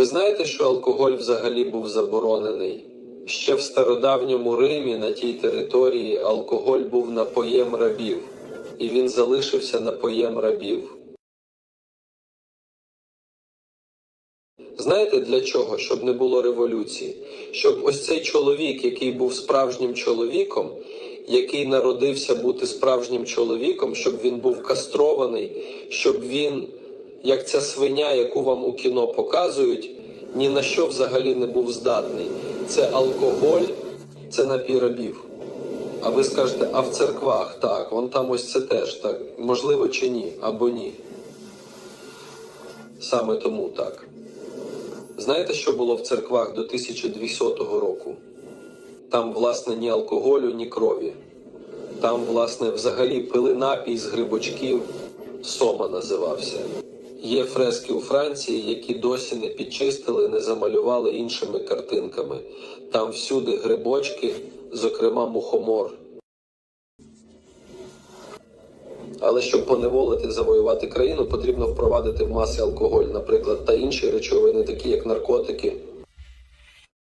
Ви знаєте, що алкоголь взагалі був заборонений? Ще в стародавньому Римі на тій території алкоголь був напоєм рабів, і він залишився напоєм рабів. Знаєте для чого? Щоб не було революції. Щоб ось цей чоловік, який був справжнім чоловіком, який народився бути справжнім чоловіком, щоб він був кастрований, щоб він, як ця свиня, яку вам у кіно показують, ні на що взагалі не був здатний. Це алкоголь, це напій рабів. А ви скажете, а в церквах так, вон там ось це теж так. Можливо чи ні, або ні. Саме тому так. Знаєте, що було в церквах до 1200 року? Там, власне, ні алкоголю, ні крові. Там, власне, взагалі пили напій з грибочків, сома називався. Є фрески у Франції, які досі не підчистили, не замалювали іншими картинками. Там всюди грибочки, зокрема мухомор. Але щоб поневолити завоювати країну, потрібно впровадити в маси алкоголь, наприклад, та інші речовини, такі як наркотики,